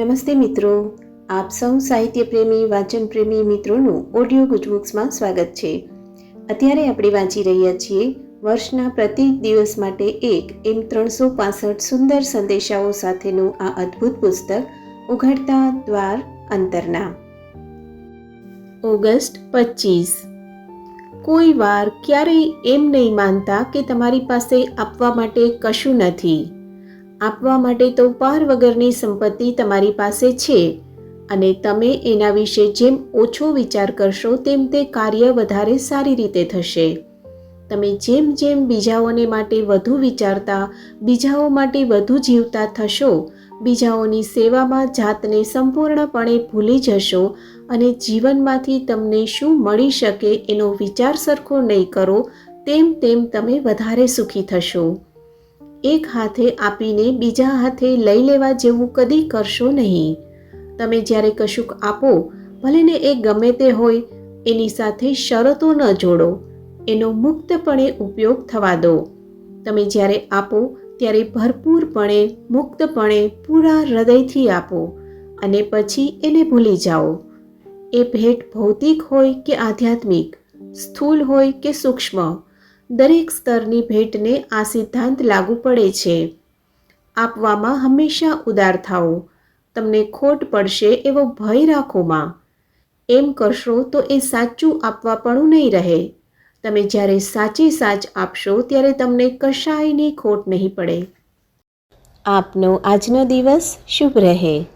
નમસ્તે મિત્રો. આપ સૌ સાહિત્ય પ્રેમી વાંચન પ્રેમી મિત્રોનું ઓડિયો ગુજબુક્સમાં સ્વાગત છે. અત્યારે આપણે વાંચી રહ્યા છીએ વર્ષના પ્રત્યેક દિવસ માટે એક એમ ત્રણસો પાસઠ સુંદર સંદેશાઓ સાથેનું આ અદ્ભુત પુસ્તક, ઉઘડતા દ્વાર અંતરના. ઓગસ્ટ પચીસ. કોઈ વાર ક્યારેય એમ નહીં માનતા કે તમારી પાસે આપવા માટે કશું નથી. આપવા માટે તો પાર વગરની સંપત્તિ તમારી પાસે છે. અને તમે એના વિશે જેમ ઓછો વિચાર કરશો તેમ તે કાર્ય વધારે સારી રીતે થશે. તમે જેમ જેમ બીજાઓને માટે વધુ વિચારતા, બીજાઓ માટે વધુ જીવતા થશો, બીજાઓની સેવામાં જાતને સંપૂર્ણપણે ભૂલી જશો અને જીવનમાંથી તમને શું મળી શકે એનો વિચાર સરખો નહીં કરો, તેમ તેમ તમે વધારે સુખી થશો. એક હાથે આપીને બીજા હાથે લઈ લેવા જેવું કદી કરશો નહીં. તમે જ્યારે કશુંક આપો, ભલે ને એ ગમે તે હોય, એની સાથે શરતો ન જોડો. એનો મુક્તપણે ઉપયોગ થવા દો. તમે જ્યારે આપો, ત્યારે ભરપૂરપણે, મુક્તપણે, પૂરા હૃદયથી આપો અને પછી એને ભૂલી જાઓ. એ ભેટ ભૌતિક હોય કે આધ્યાત્મિક, સ્થૂલ હોય કે સૂક્ષ્મ દરેક સ્તરની ભેટને આ સિદ્ધાંત લાગુ પડે છે. આપવામાં હંમેશા ઉદાર થાઓ. તમને ખોટ પડશે એવો ભય રાખોમાં એમ કરશો તો એ સાચું આપવાપણું નહીં રહે. તમે જ્યારે સાચી સાચ આપશો ત્યારે તમને કશાયની ખોટ નહીં પડે. આપનો આજનો દિવસ શુભ રહે.